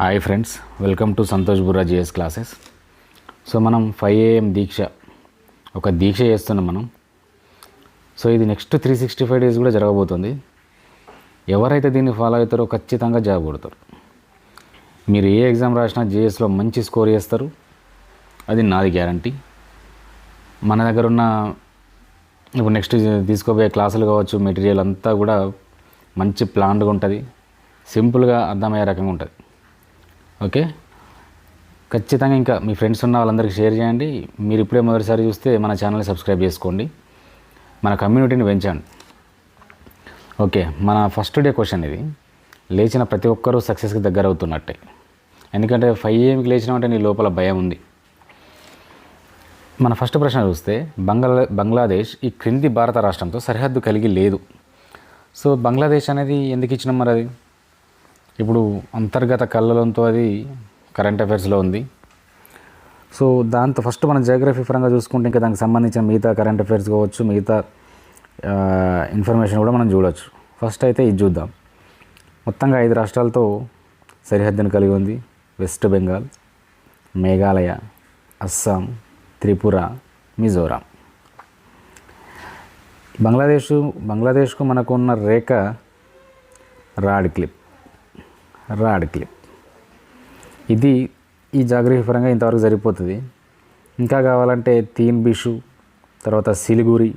Hi friends welcome to Santosh Burra GS classes so మనం five AM దీక్ష ఒక దీక్ష చేస్తున్నాం మనం సో ఇది next three sixty five days కూడా జరగబోతుంది ఎవరైతే దీన్ని ఫాలో అవుతారో ఖచ్చితంగా జాబ్ కొడతారు మీరు ఏ ఎగ్జామ్ రాసినా జిఎస్లో మంచి స్కోర్ చేస్తారు. అది నాది గ్యారంటీ మన దగ్గర ఉన్న ఇప్పుడు నెక్స్ట్ తీసుకోబోయే క్లాసులు కావచ్చు మెటీరియల్ అంతా కూడా మంచి ప్లాన్డ్గా ఉంటుంది. సింపుల్గా అర్థమయ్యే రకంగా ఉంటుంది. ఓకే? ఖచ్చితంగా ఇంకా మీ ఫ్రెండ్స్ ఉన్న వాళ్ళందరికీ షేర్ చేయండి. మీరు ఇప్పుడే మొదటిసారి చూస్తే మన ఛానల్ని సబ్స్క్రైబ్ చేసుకోండి. మన కమ్యూనిటీని పెంచండి. ఓకే మన ఫస్ట్ డే క్వశ్చన్ ఇది. లేచిన ప్రతి ఒక్కరూ సక్సెస్కి దగ్గర అవుతున్నట్టే. ఎందుకంటే ఫైవ్ ఏఎంకి లేచినామంటే నీ లోపల భయం ఉంది. మన ఫస్ట్ ప్రశ్న చూస్తే బంగ్లా బంగ్లాదేశ్ ఈ క్రింది భారత రాష్ట్రంతో సరిహద్దు కలిగి లేదు. సో బంగ్లాదేశ్ అనేది ఎందుకు ఇచ్చినాం మరి అది? ఇప్పుడు అంతర్గత కళ్ళలంతో అది కరెంట్ అఫైర్స్లో ఉంది. సో దాంతో ఫస్ట్ మనం జియోగ్రఫీ పరంగా చూసుకుంటే ఇంకా దానికి సంబంధించిన మిగతా కరెంట్ అఫైర్స్ కావచ్చు మిగతా ఇన్ఫర్మేషన్ కూడా మనం చూడవచ్చు ఫస్ట్ అయితే ఇది చూద్దాం. మొత్తంగా ఐదు రాష్ట్రాలతో సరిహద్దును కలిగి ఉంది. వెస్ట్ బెంగాల్ మేఘాలయ అస్సాం త్రిపుర మిజోరాం బంగ్లాదేశ్ బంగ్లాదేశ్కు మనకు ఉన్న రేఖ రాడ్ క్లిప్. Radcliffe. ఇది ఈ జాగ్రఫీ పరంగా ఇంతవరకు సరిపోతుంది ఇంకా కావాలంటే తీన్ బిషు తర్వాత సిలిగురి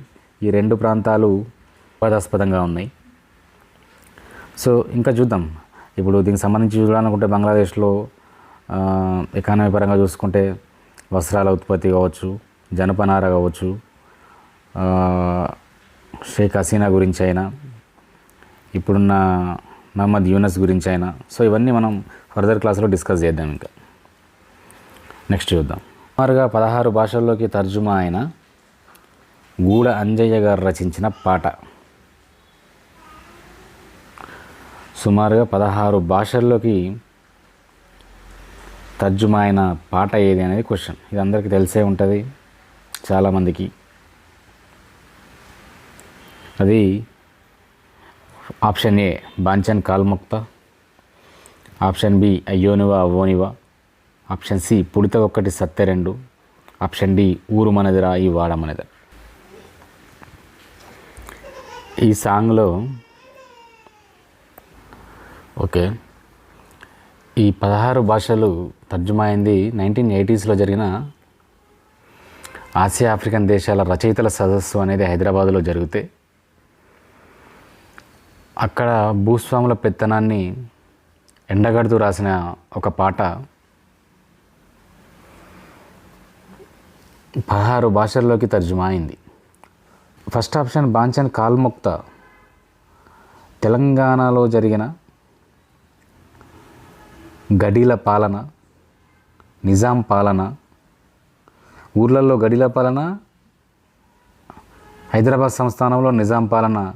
ఈ రెండు ప్రాంతాలు వివాదాస్పదంగా ఉన్నాయి. సో ఇంకా చూద్దాం. ఇప్పుడు దీనికి సంబంధించి చూడాలనుకుంటే బంగ్లాదేశ్లో ఎకానమీ పరంగా చూసుకుంటే వస్త్రాల ఉత్పత్తి కావచ్చు జనపనార కావచ్చు షేక్ హసీనా గురించి అయినా ఇప్పుడున్న మహమ్మద్ యూనస్ గురించి అయినా సో ఇవన్నీ మనం ఫర్దర్ క్లాస్లో డిస్కస్ చేద్దాం ఇంకా. నెక్స్ట్ చూద్దాం. సుమారుగా పదహారు భాషల్లోకి తర్జుమా అయిన గూడ అంజయ్య గారు రచించిన పాట. సుమారుగా పదహారు భాషల్లోకి తర్జుమా అయిన పాట ఏది అనేది క్వశ్చన్ ఇది అందరికీ తెలిసే ఉంటుంది. చాలామందికి అది ఆప్షన్ ఏ బాంచన్ కాల్ముక్త. ఆప్షన్ బి అయ్యోనివా అవ్వోనివా. ఆప్షన్ సి పుడిత ఒక్కటి సత్తె రెండు. ఆప్షన్ డి ఊరు మనదిరా ఈ వాడ మనదిరా ఈ సాంగ్లో ఓకే. ఈ పదహారు భాషలు తర్జుమా అయింది నైన్టీన్ ఎయిటీస్లో జరిగిన ఆసియా ఆఫ్రికన్ దేశాల రచయితల సదస్సు అనేది హైదరాబాద్లో జరిగితే అక్కడ భూస్వాముల పెత్తనాన్ని ఎండగడుతూ రాసిన ఒక పాట. పదహారు భాషల్లోకి తర్జుమా అయింది. ఫస్ట్ ఆప్షన్ బాంచన్ కాల్ముక్త. తెలంగాణలో జరిగిన గడీల పాలన నిజాం పాలన ఊర్లలో గడిల పాలన హైదరాబాద్ సంస్థానంలో నిజాం పాలన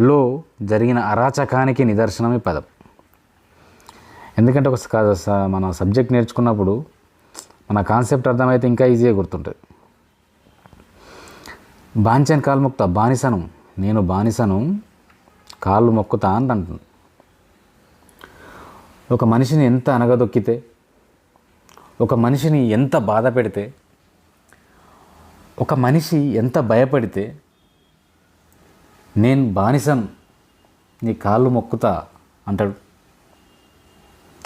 లో జరిగిన అరాచకానికి నిదర్శనమే పదం. ఎందుకంటే ఒక స- మన సబ్జెక్ట్ నేర్చుకున్నప్పుడు మన కాన్సెప్ట్ అర్థమైతే ఇంకా ఈజీగా గుర్తుంటుంది. బాంచన్ మొక్కుతా బానిసను నేను బానిసను కాళ్ళు మొక్కుతా అని అంటుంది ఒక మనిషిని ఎంత అనగదొక్కితే ఒక మనిషిని ఎంత బాధ పెడితే ఒక మనిషి ఎంత భయపడితే నేను బానిసం నీ కాళ్ళు మొక్కుతా అంటాడు.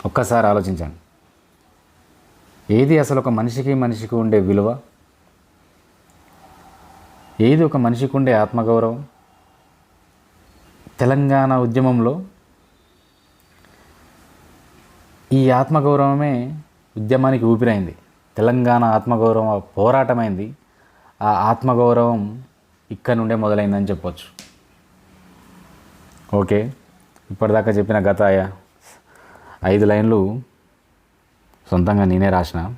ఒక్కసారి ఆలోచించండి. ఏది అసలు ఒక మనిషికి మనిషికి ఉండే విలువ? ఏది ఒక మనిషికి ఉండే ఆత్మగౌరవం? తెలంగాణ ఉద్యమంలో ఈ ఆత్మగౌరవమే ఉద్యమానికి ఊపిరైంది. తెలంగాణ ఆత్మగౌరవం పోరాటమైంది. ఆ ఆత్మగౌరవం ఇక్కడ నుండే మొదలైందని చెప్పొచ్చు. ఓకే. ఇప్పటిదాకా చెప్పిన గత ఐదు లైన్లు సొంతంగా నేనే రాసిన.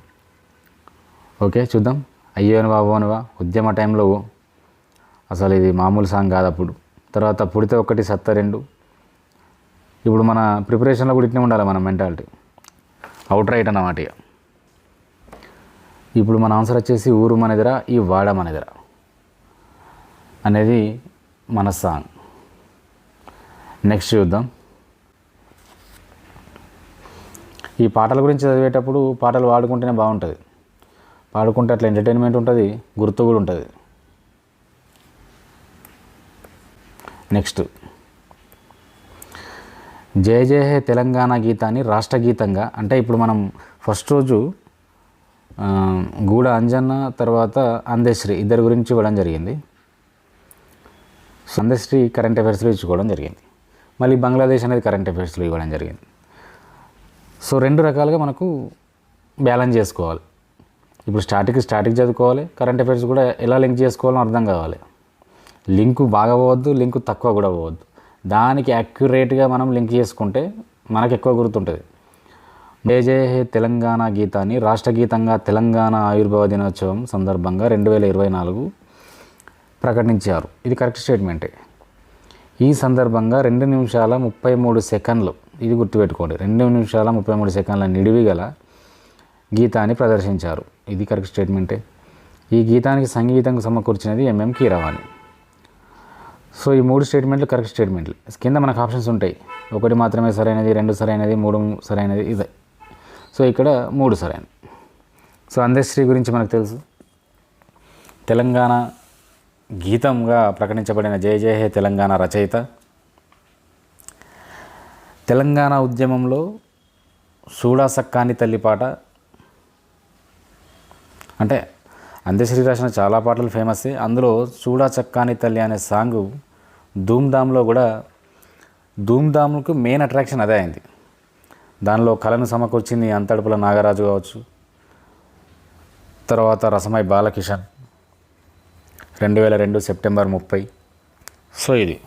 ఓకే చూద్దాం. అయ్యోనువా అవ్వనువా ఉద్యమ టైంలో అసలు ఇది మామూలు సాంగ్ కాదు అప్పుడు. తర్వాత పుడితే ఒకటి సత్త రెండు. ఇప్పుడు మన ప్రిపరేషన్లో కూడా ఇట్నే ఉండాలి మన మెంటాలిటీ. అవుట్ రైట్ అన్నమాట ఇక. ఇప్పుడు మన ఆన్సర్ వచ్చేసి ఊరు మనదిరా ఈ వాడ మనదిరా. అనేది మన సాంగ్. నెక్స్ట్ చూద్దాం. ఈ పాటల గురించి చదివేటప్పుడు పాటలు పాడుకుంటేనే బాగుంటుంది. పాడుకుంటే అట్లా ఎంటర్టైన్మెంట్ ఉంటుంది గుర్తు కూడా ఉంటుంది. నెక్స్ట్. జయ జయ హే తెలంగాణ గీతాన్ని రాష్ట్ర గీతంగా అంటే ఇప్పుడు మనం ఫస్ట్ రోజు గూడ అంజన్న తర్వాత అందశ్రీ ఇద్దరి గురించి ఇవ్వడం జరిగింది. అందశ్రీ కరెంట్ అఫైర్స్లో ఇచ్చుకోవడం జరిగింది. మళ్ళీ బంగ్లాదేశ్ అనేది కరెంట్ అఫైర్స్లో ఇవ్వడం జరిగింది. సో రెండు రకాలుగా మనకు బ్యాలెన్స్ చేసుకోవాలి. ఇప్పుడు స్టాటిక్ స్టాటిక్ చదువుకోవాలి కరెంట్ అఫైర్స్ కూడా ఎలా లింక్ చేసుకోవాలో అర్థం కావాలి. లింకు బాగా పోవద్దు లింకు తక్కువ కూడా పోవద్దు. దానికి యాక్యురేట్గా మనం లింక్ చేసుకుంటే మనకు ఎక్కువ గుర్తుంటుంది. జయ జయ హే తెలంగాణ గీతాన్ని రాష్ట్ర గీతంగా తెలంగాణ ఆవిర్భావ దినోత్సవం సందర్భంగా రెండు వేల ఇరవై నాలుగు ప్రకటించారు. ఇది కరెక్ట్ స్టేట్మెంటే ఈ సందర్భంగా రెండు నిమిషాల ముప్పై మూడు సెకండ్లు. ఇది గుర్తుపెట్టుకోండి. రెండు నిమిషాల ముప్పై మూడు సెకండ్ల నిడివి గల గీతాన్ని ప్రదర్శించారు. ఇది కరెక్ట్ స్టేట్మెంటే. ఈ గీతానికి సంగీతం సమకూర్చినది ఎంఎం కీరవాణి. సో ఈ మూడు స్టేట్మెంట్లు కరెక్ట్ స్టేట్మెంట్లు. కింద మనకు ఆప్షన్స్ ఉంటాయి. ఒకటి మాత్రమే సరైనది రెండు సరైనది మూడు సరైనది ఇదే. సో ఇక్కడ మూడు సరైనది. సో అందశ్రీ గురించి మనకు తెలుసు. తెలంగాణ గీతంగా ప్రకటించబడిన జయ జయ హే తెలంగాణ రచయిత. తెలంగాణ ఉద్యమంలో సూడా సక్కాని తల్లి పాట. అంటే అందశ్రీ రాసిన చాలా పాటలు ఫేమస్. అందులో చూడా చక్కాని తల్లి అనే సాంగ్ ధూమ్ధామ్లో కూడా ధూమ్ధామ్కు మెయిన్ అట్రాక్షన్ అదే అయింది. దానిలో కళను సమకూర్చింది అంతడుపుల నాగరాజు కావచ్చు. తర్వాత రసమై బాలకిషన్. రెండు వేల రెండు సెప్టెంబర్ ముప్పై. సో ఇది.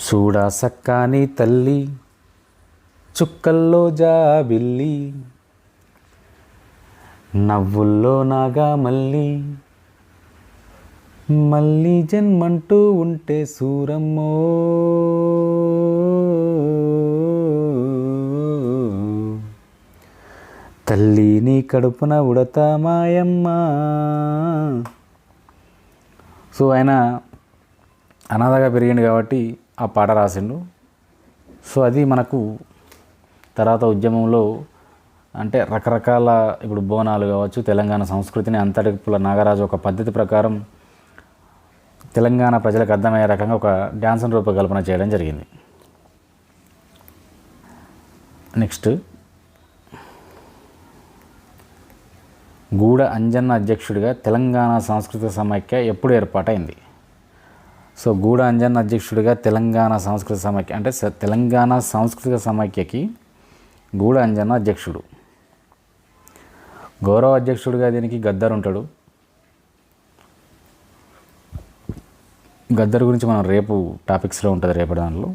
చూడా సక్కాని తల్లి చుక్కల్లో జాబిల్లి నవ్వుల్లో నాగా మళ్ళీ మళ్ళీ జన్మంటూ ఉంటే సూరమ్మో. తల్లి నీ కడుపున ఉడత మాయమ్మ. సో ఆయన అనాథగా పెరిగిండు కాబట్టి ఆ పాట రాసిండు. సో అది మనకు తర్వాత ఉద్యమంలో అంటే రకరకాల ఇప్పుడు బోనాలు కావచ్చు తెలంగాణ సంస్కృతిని అంతటిపుల నాగరాజు ఒక పద్ధతి ప్రకారం తెలంగాణ ప్రజలకు అర్థమయ్యే రకంగా ఒక డ్యాన్స్ను రూపకల్పన చేయడం జరిగింది. నెక్స్ట్ గూడ అంజన్న అధ్యక్షుడిగా తెలంగాణ సాంస్కృతిక సమైక్య ఎప్పుడు ఏర్పాటైంది? సో గూడ అంజన్న అధ్యక్షుడిగా తెలంగాణ సాంస్కృతిక సమైక్య అంటే తెలంగాణ సాంస్కృతిక సమైక్యకి గూడ అంజన్న అధ్యక్షుడు. గౌరవ అధ్యక్షుడిగా దీనికి గద్దర్ ఉంటాడు. గద్దర్ గురించి మనం రేపు టాపిక్స్లో ఉంటుంది రేపు దానిలో.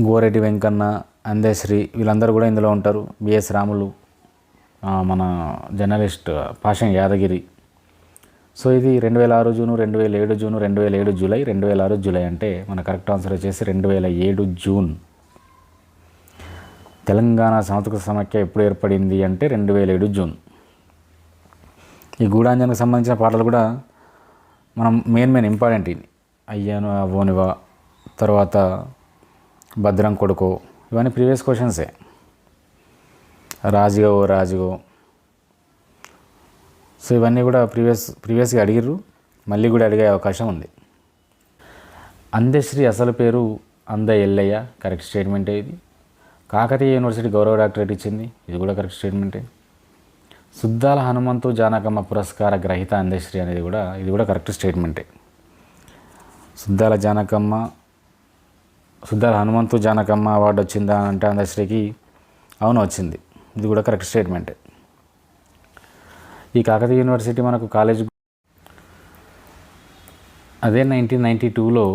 గోరెడ్డి వెంకన్న అందేశ్రీ వీళ్ళందరూ కూడా ఇందులో ఉంటారు. బిఎస్ రాములు మన జర్నలిస్ట్ పాషం యాదగిరి. సో ఇది రెండు వేల ఆరు జూను రెండు వేల ఏడు జూను రెండు వేల ఏడు జూలై రెండు వేల ఆరు జూలై అంటే మన కరెక్ట్ ఆన్సర్ వచ్చేసి రెండు వేల ఏడు జూన్. తెలంగాణ సాంస్కృతిక సమాఖ్య ఎప్పుడు ఏర్పడింది అంటే రెండు వేల ఏడు జూన్. ఈ గూఢాంజనకు సంబంధించిన పాటలు కూడా మనం మెయిన్ మెయిన్ ఇంపార్టెంట్ అయ్యాను అవోనివా తర్వాత భద్రం కొడుకో ఇవన్నీ ప్రీవియస్ క్వశ్చన్సే. రాజుగో ఓ రాజుగో. సో ఇవన్నీ కూడా ప్రీవియస్ ప్రీవియస్గా అడిగిర్రు. మళ్ళీ కూడా అడిగే అవకాశం ఉంది. అందశ్రీ అసలు పేరు అంద ఎల్లయ్య కరెక్ట్ స్టేట్మెంటే ఇది. కాకతీయ యూనివర్సిటీ గౌరవ డాక్టరేట్ ఇచ్చింది ఇది కూడా కరెక్ట్ స్టేట్మెంటే. సుద్దాల హనుమంతు జానకమ్మ పురస్కార గ్రహీత అందశ్రీ అనేది కూడా ఇది కూడా కరెక్ట్ స్టేట్మెంటే. సుద్దాల జానకమ్మ సుద్దాల హనుమంతు జానకమ్మ అవార్డు వచ్చిందా అంటే అందశ్రీకి అవును వచ్చింది. ఇది కూడా కరెక్ట్ స్టేట్మెంటే ఈ కాకతీయ యూనివర్సిటీ మనకు కాలేజ్ అదే నైన్టీన్ నైంటీ టూలో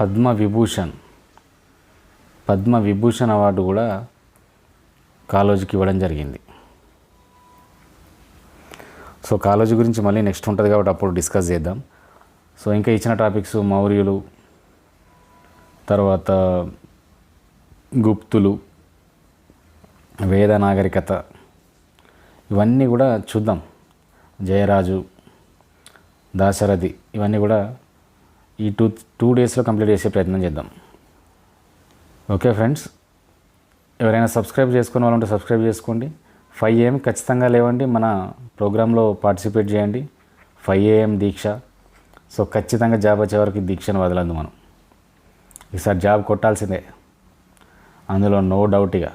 పద్మ విభూషణ్ పద్మ విభూషణ్ అవార్డు కూడా కాలేజీకి ఇవ్వడం జరిగింది. సో కాలేజీ గురించి మళ్ళీ నెక్స్ట్ ఉంటుంది కాబట్టి అప్పుడు డిస్కస్ చేద్దాం. సో ఇంకా ఇచ్చిన టాపిక్స్ మౌర్యులు తర్వాత గుప్తులు వేద నాగరికత ఇవన్నీ కూడా చూద్దాం. జయరాజు దాశరథి ఇవన్నీ కూడా ఈ టూ టూ డేస్లో కంప్లీట్ చేసే ప్రయత్నం చేద్దాం. Okay friends? ఎవరైనా సబ్స్క్రైబ్ చేసుకునే వాళ్ళు ఉంటే సబ్స్క్రైబ్ చేసుకోండి. ఫైవ్ ఏఎం ఖచ్చితంగా లేవండి. మన ప్రోగ్రాంలో పార్టిసిపేట్ చేయండి. ఫైవ్ ఏఎం దీక్ష. సో ఖచ్చితంగా జాబ్ వచ్చే వరకు దీక్షను వదలదు మనం. ఈసారి జాబ్ కొట్టాల్సిందే. అందులో నో డౌట్ ఇక.